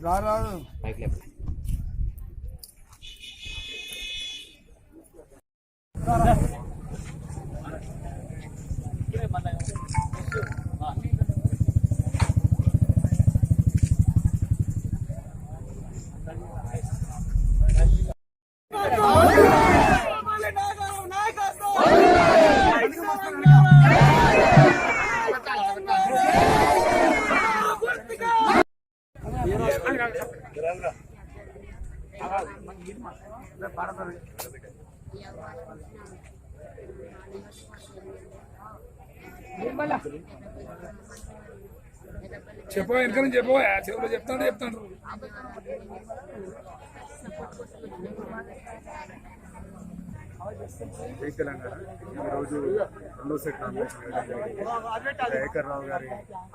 రారాదు mic లేపు చెప్పు వెనక నుంచి చెప్పు. చెవులో చెప్తాడు చెప్తాడు. జై తెలంగాణ ఈరోజు రెండో సెట్ నామినేషన్ వేయడం జరిగింది. దయాకర్ రావు గారి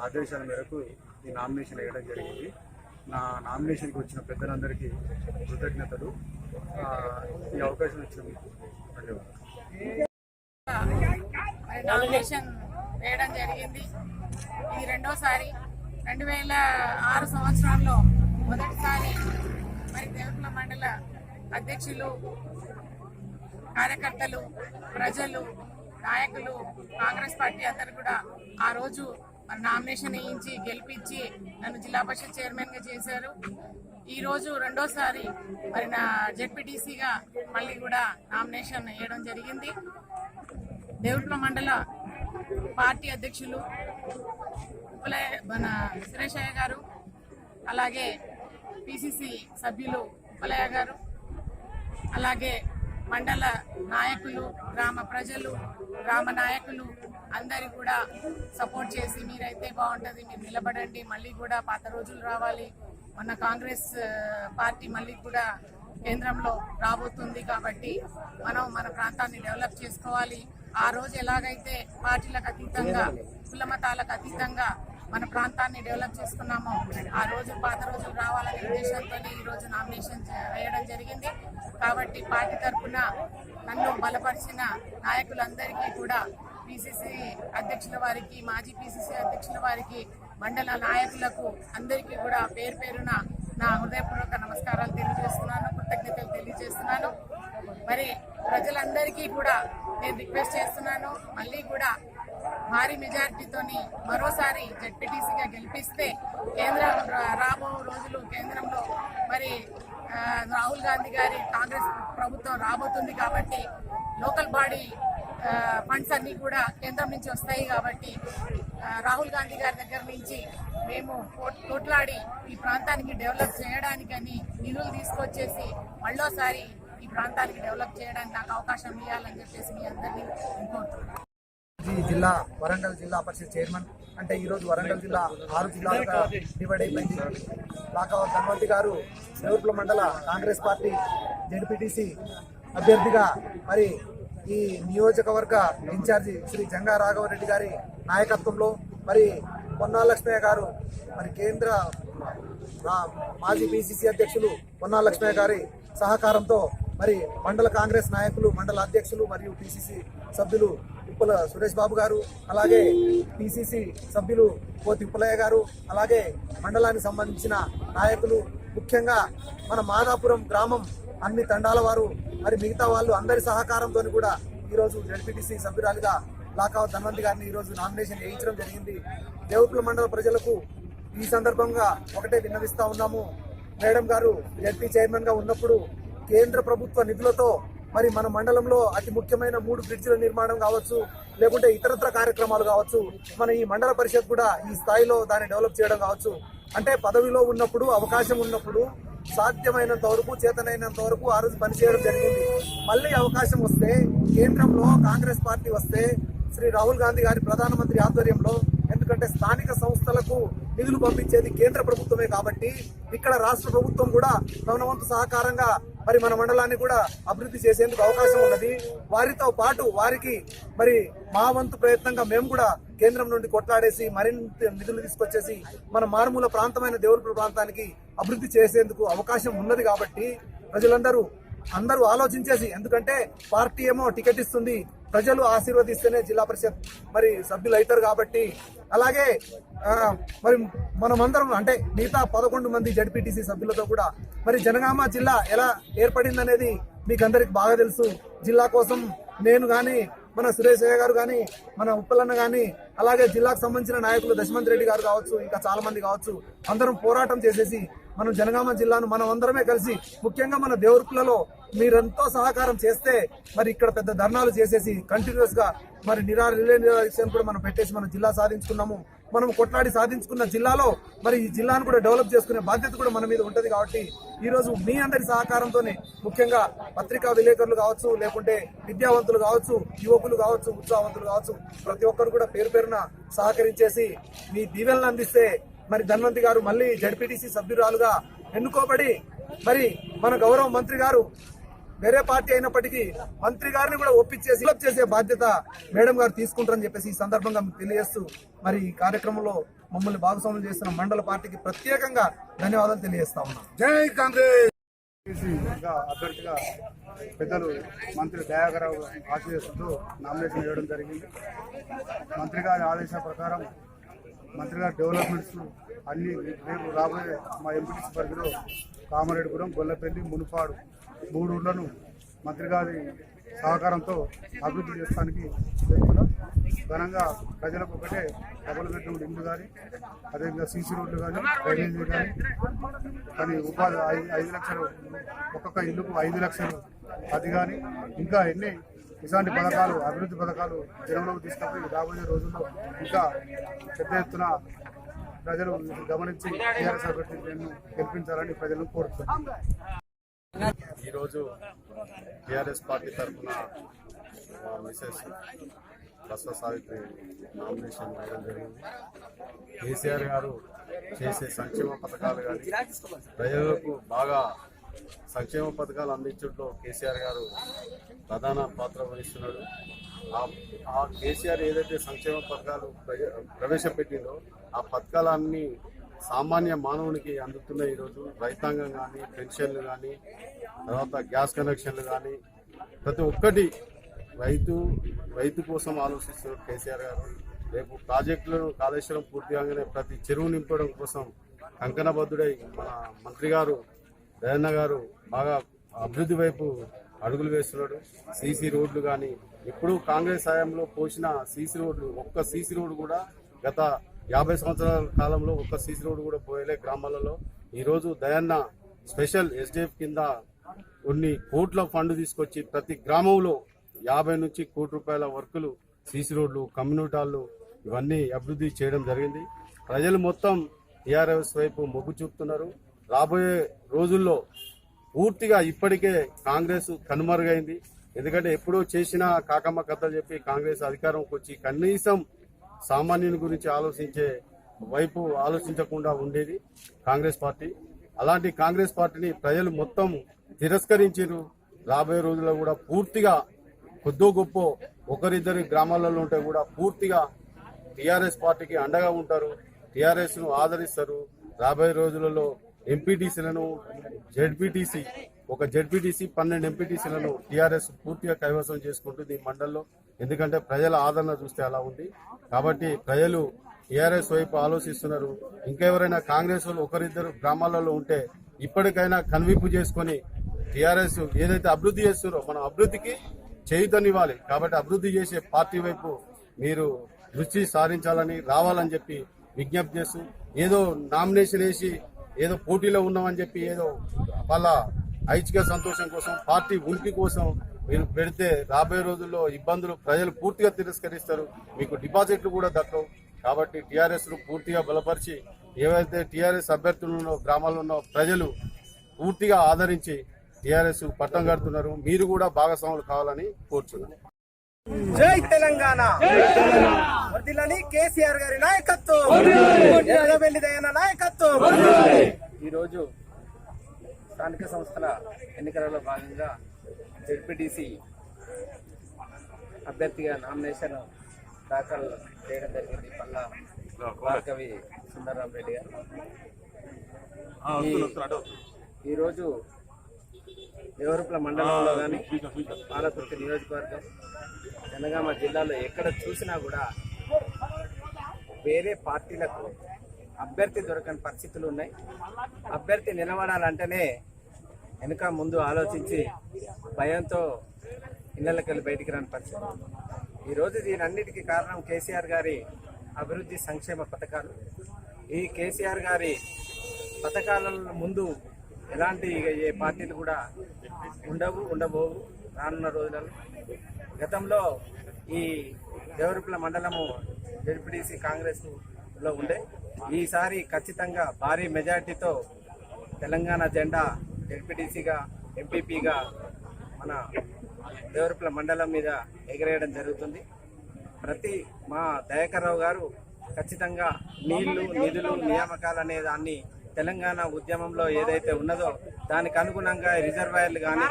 ఆదేశాల మేరకు ఈ నామినేషన్ వేయడం జరిగింది. నా నామినేషన్కి వచ్చిన పెద్దలందరికీ కృతజ్ఞతలు. ఈ అవకాశం ఇచ్చిన మీకు నామినేషన్ వేయడం జరిగింది. ఇది రెండోసారి. రెండు వేల ఆరు సంవత్సరంలో మొదటిసారి మరి దేవకుల మండల అధ్యక్షులు కార్యకర్తలు ప్రజలు నాయకులు కాంగ్రెస్ పార్టీ అందరు కూడా ఆ రోజు మరి నామినేషన్ వేయించి గెలిపించి నన్ను జిల్లా పరిషత్ చైర్మన్గా చేశారు. ఈ రోజు రెండోసారి మరి నా జెడ్పీటీసీగా మళ్ళీ కూడా నామినేషన్ వేయడం జరిగింది. దేవుట్ల మండల పార్టీ అధ్యక్షులు మన సురేషయ్య గారు అలాగే పిసిసి సభ్యులు ఉప్పలయ్య గారు అలాగే మండల నాయకులు గ్రామ ప్రజలు గ్రామ నాయకులు అందరి కూడా సపోర్ట్ చేసి మీరైతే బాగుంటుంది మీరు నిలబడండి మళ్ళీ కూడా పాత రోజులు రావాలి. మన కాంగ్రెస్ పార్టీ మళ్ళీ కూడా కేంద్రంలో రాబోతుంది కాబట్టి మనం మన ప్రాంతాన్ని డెవలప్ చేసుకోవాలి. ఆ రోజు ఎలాగైతే పార్టీలకు అతీతంగా కుల మతాలకు అతీతంగా మన ప్రాంతాన్ని డెవలప్ చేసుకున్నామో ఆ రోజు పాత రోజులు రావాలనే ఉద్దేశంతో ఈ రోజు నామినేషన్ వేయడం జరిగింది. కాబట్టి పార్టీ తరఫున నన్ను బలపరిచిన నాయకులందరికీ కూడా పిసిసి అధ్యక్షుల వారికి మాజీ పిసిసి అధ్యక్షుల వారికి మండల నాయకులకు అందరికీ కూడా పేరు పేరున నా హృదయపూర్వక నమస్కారాలు తెలియజేస్తున్నాను కృతజ్ఞతలు తెలియజేస్తున్నాను. మరి ప్రజలందరికీ కూడా నేను రిక్వెస్ట్ చేస్తున్నాను. మళ్ళీ కూడా భారీ మెజారిటీతోని మరోసారి జడ్పీటీసీగా గెలిపిస్తే కేంద్ర రా- రాబో రోజులు కేంద్రంలో మరి రాహుల్ గాంధీ గారి కాంగ్రెస్ ప్రభుత్వం రాబోతుంది కాబట్టి లోకల్ బాడీ ఫండ్స్ అన్ని కూడా కేంద్రం నుంచి వస్తాయి కాబట్టి రాహుల్ గాంధీ గారి దగ్గర నుంచి మేము కోట్- కోట్లాడి ఈ ప్రాంతానికి డెవలప్ చేయడానికని నిధులు తీసుకొచ్చేసి మళ్ళోసారి ఈ ప్రాంతానికి డెవలప్ చేయడానికి నాకు అవకాశం ఇవ్వాలని చెప్పేసి మీ అందరినీ కోరుతున్నాను. ఈ జిల్లా వరంగల్ జిల్లా పరిషత్ చైర్మన్. అంటే ఈరోజు వరంగల్ జిల్లా ఆరు జిల్లాలుగా డివైడ్ అయిపోయింది. లాకా ధన్వంతి గారు దేవరపుల మండల కాంగ్రెస్ పార్టీ జెడ్పీటీసీ అభ్యర్థిగా మరి ఈ నియోజకవర్గ ఇన్ఛార్జి శ్రీ జంగా రాఘవరెడ్డి గారి నాయకత్వంలో మరి పొన్నాల లక్ష్మయ్య గారు మరి కేంద్ర మాజీ పిసిసి అధ్యక్షులు పొన్నా లక్ష్మయ్య గారి సహకారంతో మరి మండల కాంగ్రెస్ నాయకులు మండల అధ్యక్షులు మరియు పిసిసి సభ్యులు ఉప్పల సురేష్ బాబు గారు అలాగే పిసిసి సభ్యులు కోతి ఉప్పలయ్య గారు అలాగే మండలానికి సంబంధించిన నాయకులు ముఖ్యంగా మన మాదాపురం గ్రామం అన్ని తండాల వారు మరి మిగతా వాళ్ళు అందరి సహకారంతో కూడా ఈరోజు జడ్పీటీసీ సభ్యురాలుగా లాకావత్ ధన్వంతి గారిని ఈరోజు నామినేషన్ వేయించడం జరిగింది. దేవపుల మండల ప్రజలకు ఈ సందర్భంగా ఒకటే విన్నవిస్తా ఉన్నాము. మేడం గారు జడ్పీ చైర్మన్గా ఉన్నప్పుడు కేంద్ర ప్రభుత్వ నిధులతో మరి మన మండలంలో అతి ముఖ్యమైన మూడు బ్రిడ్జిల నిర్మాణం కావచ్చు లేకుంటే ఇతరత్ర కార్యక్రమాలు కావచ్చు మన ఈ మండల పరిషత్ కూడా ఈ స్థాయిలో దాన్ని డెవలప్ చేయడం కావచ్చు. అంటే పదవిలో ఉన్నప్పుడు అవకాశం ఉన్నప్పుడు సాధ్యమైనంత వరకు చేతనైనంత వరకు ఆ రోజు పనిచేయడం జరిగింది. మళ్ళీ అవకాశం వస్తే కేంద్రంలో కాంగ్రెస్ పార్టీ వస్తే శ్రీ రాహుల్ గాంధీ గారి ప్రధానమంత్రి ఆధ్వర్యంలో ఎందుకంటే స్థానిక సంస్థలకు నిధులు పంపించేది కేంద్ర ప్రభుత్వమే కాబట్టి ఇక్కడ రాష్ట్ర ప్రభుత్వం కూడా తమ వంతు సహకారంగా మరి మన మండలాన్ని కూడా అభివృద్ధి చేసేందుకు అవకాశం ఉన్నది. వారితో పాటు వారికి మరి మా వంతు ప్రయత్నంగా మేము కూడా కేంద్రం నుండి కొట్లాడేసి మరింత నిధులు తీసుకొచ్చేసి మన మారుమూల ప్రాంతమైన దేవుడిపుర ప్రాంతానికి అభివృద్ధి చేసేందుకు అవకాశం ఉన్నది కాబట్టి ప్రజలందరూ అందరూ ఆలోచించేసి ఎందుకంటే పార్టీ ఏమో టికెట్ ఇస్తుంది ప్రజలు ఆశీర్వదిస్తేనే జిల్లా పరిషత్ మరి సభ్యులు అవుతారు కాబట్టి. అలాగే మరి మనమందరం అంటే మిగతా పదకొండు మంది జడ్పీటీసీ సభ్యులతో కూడా మరి జనగామ జిల్లా ఎలా ఏర్పడిందనేది మీకు అందరికి బాగా తెలుసు. జిల్లా కోసం నేను కానీ మన సురేష్ అయ్య గారు కానీ మన ఉప్పలన్న కానీ అలాగే జిల్లాకు సంబంధించిన నాయకులు దశమంత్ రెడ్డి గారు కావచ్చు ఇంకా చాలా మంది కావచ్చు అందరం పోరాటం చేసేసి మనం జనగామ జిల్లాను మనం అందరమే కలిసి ముఖ్యంగా మన దేవరుకులలో మీరెంతో సహకారం చేస్తే మరి ఇక్కడ పెద్ద ధర్నాలు చేసేసి కంటిన్యూస్గా మరి నిరా రిలే నిరాశను కూడా మనం పెట్టేసి మనం జిల్లా సాధించుకున్నాము. మనం కొట్లాడి సాధించుకున్న జిల్లాలో మరి ఈ జిల్లాను కూడా డెవలప్ చేసుకునే బాధ్యత కూడా మన మీద ఉంటుంది కాబట్టి ఈ రోజు మీ అందరి సహకారంతోనే ముఖ్యంగా పత్రికా విలేకరులు కావచ్చు లేకుంటే విద్యావంతులు కావచ్చు యువకులు కావచ్చు ఉత్సాహవంతులు కావచ్చు ప్రతి ఒక్కరు కూడా పేరు పేరున సహకరించేసి మీ దీవెనలు అందిస్తే మరి ధన్వంతి గారు మళ్ళీ జడ్పీటీసీ సభ్యురాలుగా ఎన్నుకోబడి మరి మన గౌరవ మంత్రి గారు వేరే పార్టీ అయినప్పటికీ మంత్రి గారిని కూడా ఒప్పించేసి ఫిలప్ చేసే బాధ్యత మేడం గారు తీసుకుంటారని చెప్పేసి ఈ సందర్భంగా తెలియజేస్తూ మరి ఈ కార్యక్రమంలో మమ్మల్ని భాగస్వాములు చేస్తున్న మండల పార్టీకి ప్రత్యేకంగా ధన్యవాదాలు తెలియజేస్తా ఉన్నాం. జై కాంగ్రెస్! అభ్యర్థిగా పెద్దలు మంత్రి దయాగరావు ఆశీస్సుతో నామినేషన్ వేయడం జరిగింది. మంత్రి గారి ఆదేశాల ప్రకారం మంత్రి డెవలప్మెంట్స్ అన్ని రేపు రాబోయే మా ఎంపీటీసీ పరిధిలో కామారెడ్డిపురం గొల్లపల్లి మునుపాడు మూడు ఊర్లను మంత్రి గారి సహకారంతో అభివృద్ధి చేయడానికి ఘనంగా ప్రజలకు ఒకటే డబుల్ బెడ్రూమ్ ఇల్లు కానీ అదేవిధంగా సీసీ రోడ్లు కానీ కానీ కానీ ఉపాధి ఐదు లక్షలు ఒక్కొక్క ఇల్లుకు ఐదు లక్షలు అది కానీ ఇంకా ఎన్ని ఇలాంటి పథకాలు అభివృద్ధి పథకాలు జనంలోకి తీసుకుపోయి రాబోయే రోజుల్లో ఇంకా పెద్ద ఎత్తున ప్రజలు గమనించి టీఆర్ఎస్ అభ్యర్థిని గెలిపించాలని ప్రజలను కోరుతున్నారు ఈరోజు టిఆర్ఎస్ పార్టీ తరఫున మిసెస్ బస్వ సావిత్రి నామినేషన్ వేయడం జరిగింది. కేసీఆర్ గారు చేసే సంక్షేమ పథకాలు కానీ ప్రజలకు బాగా సంక్షేమ పథకాలు అందించడంలో కేసీఆర్ గారు ప్రధాన పాత్ర వహిస్తున్నాడు. ఆ- కేసీఆర్ ఏదైతే సంక్షేమ పథకాలు ప్రవేశపెట్టిందో ఆ పథకాలన్నీ సామాన్య మానవునికి అందుతున్నాయి ఈరోజు. రైతాంగం కానీ పెన్షన్లు కానీ తర్వాత గ్యాస్ కనెక్షన్లు కానీ ప్రతి ఒక్కటి రైతు రైతు కోసం ఆలోచిస్తున్నారు కేసీఆర్ గారు. రేపు ప్రాజెక్టులను కాళేశ్వరం పూర్తి కాగానే ప్రతి చెరువు నింపడం కోసం కంకణబద్ధుడై మన మంత్రి గారు దయన్న గారు బాగా అభివృద్ధి వైపు అడుగులు వేస్తున్నాడు. సీసీ రోడ్లు కానీ ఇప్పుడు కాంగ్రెస్ హయాంలో పోసిన సీసీ రోడ్లు ఒక్క సీసీ రోడ్డు కూడా గత యాభై సంవత్సరాల కాలంలో ఒక్క సీసీ రోడ్డు కూడా పోయలే గ్రామాలలో. ఈరోజు దయన్న స్పెషల్ ఎస్డిఎఫ్ కింద కొన్ని కోట్ల ఫండ్ తీసుకొచ్చి ప్రతి గ్రామంలో యాభై నుంచి కోటి రూపాయల వర్కులు సీసీ రోడ్లు కమ్యూనిటీ ఇవన్నీ అభివృద్ధి చేయడం జరిగింది. ప్రజలు మొత్తం టీఆర్ఎస్ వైపు మొగ్గు చూపుతున్నారు. రాబోయే రోజుల్లో పూర్తిగా ఇప్పటికే కాంగ్రెస్ కనుమరుగైంది. ఎందుకంటే ఎప్పుడో చేసిన కాకమ్మ కథలు చెప్పి కాంగ్రెస్ అధికారంకి వచ్చి కనీసం సామాన్యుని గురించి ఆలోచించే వైపు ఆలోచించకుండా ఉండేది కాంగ్రెస్ పార్టీ. అలాంటి కాంగ్రెస్ పార్టీని ప్రజలు మొత్తం తిరస్కరించారు రాబోయే రోజుల్లో కూడా పూర్తిగా కొద్దో గొప్ప ఒకరిద్దరి గ్రామాలలో ఉంటే కూడా పూర్తిగా టీఆర్ఎస్ పార్టీకి అండగా ఉంటారు. టీఆర్ఎస్ను ఆదరిస్తారు. రాబోయే రోజులలో ఎంపీటీసీలను జెడ్పీటీసీ ఒక జెడ్పీటీసీ పన్నెండు ఎంపీటీసీలను టీఆర్ఎస్ పూర్తిగా కైవసం చేసుకుంటుంది ఈ మండల్లో. ఎందుకంటే ప్రజల ఆదరణ చూస్తే అలా ఉంది. కాబట్టి ప్రజలు టీఆర్ఎస్ వైపు ఆలోచిస్తున్నారు. ఇంకెవరైనా కాంగ్రెస్ వాళ్ళు ఒకరిద్దరు గ్రామాలలో ఉంటే ఇప్పటికైనా కన్వింపు చేసుకొని టీఆర్ఎస్ ఏదైతే అభివృద్ధి చేస్తున్నారో మనం అభివృద్ధికి చేయుతనివ్వాలి. కాబట్టి అభివృద్ధి చేసే పార్టీ వైపు మీరు దృష్టి సారించాలని రావాలని చెప్పి విజ్ఞప్తి చేస్తూ ఏదో నామినేషన్ వేసి ఏదో పోటీలో ఉన్నామని చెప్పి ఏదో వాళ్ళ ఐచ్ఛిక సంతోషం కోసం పార్టీ ఉనికి కోసం మీరు పెడితే రాబోయే రోజుల్లో ఇబ్బందులు ప్రజలు పూర్తిగా తిరస్కరిస్తారు. మీకు డిపాజిట్లు కూడా దక్కవు. కాబట్టి టీఆర్ఎస్ను పూర్తిగా బలపరిచి ఏవైతే టీఆర్ఎస్ అభ్యర్థులు ఉన్నో గ్రామాల్లో ప్రజలు పూర్తిగా ఆదరించి టీఆర్ఎస్ పట్టం కడుతున్నారు మీరు కూడా భాగస్వాములు కావాలని కోరుచున్నాను. జై తెలంగాణ. వర్ధిల్లని కేసీఆర్ గారి నాయకత్వం. ఎర్రబెల్లి దయన నాయకత్వం. ఈరోజు స్థానిక సంస్థల ఎన్నికలలో భాగంగా జెడ్పీటీసీ అభ్యర్థిగా నామినేషన్ దాఖలు చేయడం జరిగింది. పల్లా భార్గవి సుందరరాం రెడ్డి గారు. ఈరోజు దేవరూపల మండలంలో కానీ పాలకుర్తి నియోజకవర్గం జనగామ జిల్లాలో ఎక్కడ చూసినా కూడా వేరే పార్టీలకు అభ్యర్థి దొరకని పరిస్థితులు ఉన్నాయి. అభ్యర్థి నిలబడాలంటేనే వెనుక ముందు ఆలోచించి భయంతో ఇళ్ళకి వెళ్ళి బయటికి రాని పరిస్థితి. ఈరోజు దీనన్నిటికీ కారణం కేసీఆర్ గారి అభివృద్ధి సంక్షేమ పథకాలు. ఈ కేసీఆర్ గారి పథకాల ముందు ఎలాంటి ఇక ఏ పార్టీలు కూడా ఉండవు ఉండబోవు రానున్న రోజులలో. గతంలో ఈ దేవరుపుల మండలము జడ్పీటీసీ కాంగ్రెస్లో ఉండే. ఈసారి ఖచ్చితంగా భారీ మెజార్టీతో తెలంగాణ జెండా జడ్పీటీసీగా ఎంపీపీగా మన దేవరుపుల మండలం మీద ఎగరేయడం జరుగుతుంది. ప్రతి మా దయాకర్రావు గారు ఖచ్చితంగా నీళ్ళు నిధులు నియామకాలు అనే దాన్ని తెలంగాణ ఉద్యమంలో ఏదైతే ఉన్నదో దానికి అనుగుణంగా రిజర్వాయర్లు కానీ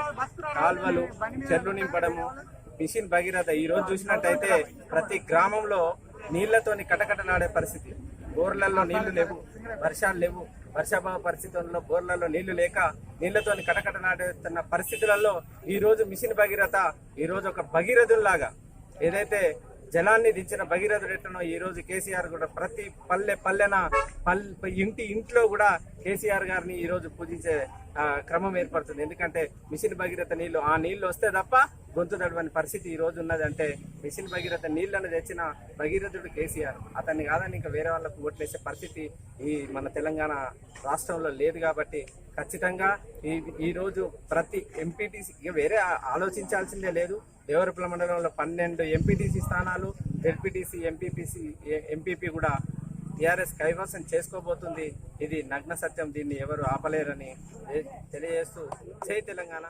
కాల్వలు చెర్లు నింపడము మిషన్ భగీరథ ఈ రోజు చూసినట్టయితే ప్రతి గ్రామంలో నీళ్ళతోని కటకటలాడే పరిస్థితి. బోర్లలో నీళ్ళు లేవు వర్షాలు లేవు. వర్షాభావ పరిస్థితుల్లో బోర్లలో నీళ్ళు లేక నీళ్ళతోని కటకటలాడుతున్న పరిస్థితులలో ఈ రోజు మిషన్ భగీరథ ఈ రోజు ఒక భగీరథుల్లాగా ఏదైతే జనాన్ని దించిన భగీరథ ఎట్లనో ఈ రోజు కేసీఆర్ కూడా ప్రతి పల్లె పల్లెన పల్లె ఇంటి ఇంట్లో కూడా కేసీఆర్ గారిని ఈ రోజు పూజించే క్రమం ఏర్పడుతుంది. ఎందుకంటే మిషన్ భగీరథ నీళ్ళు ఆ నీళ్ళు వస్తే తప్ప గొంతు తడవని పరిస్థితి ఈ రోజు ఉన్నదంటే మిషన్ భగీరథ నీళ్ళను తెచ్చిన భగీరథుడు కేసీఆర్. అతన్ని కాదని ఇంకా వేరే వాళ్ళకు ఓట్లేసే పరిస్థితి ఈ మన తెలంగాణ రాష్ట్రంలో లేదు కాబట్టి ఖచ్చితంగా ఈ ఈరోజు ప్రతి ఎంపీటీసీ ఇక వేరే ఆలోచించాల్సిందే లేదు. దేవరపల్లి మండలంలో పన్నెండు ఎంపీటీసీ స్థానాలు జెడ్పీటీసీ ఎంపీపీసీ ఎంపీపీ కూడా టీఆర్ఎస్ కైవసం చేసుకోబోతుంది. ఇది నగ్న సత్యం దీన్ని ఎవరు ఆపలేరని తెలియజేస్తూ జై తెలంగాణ.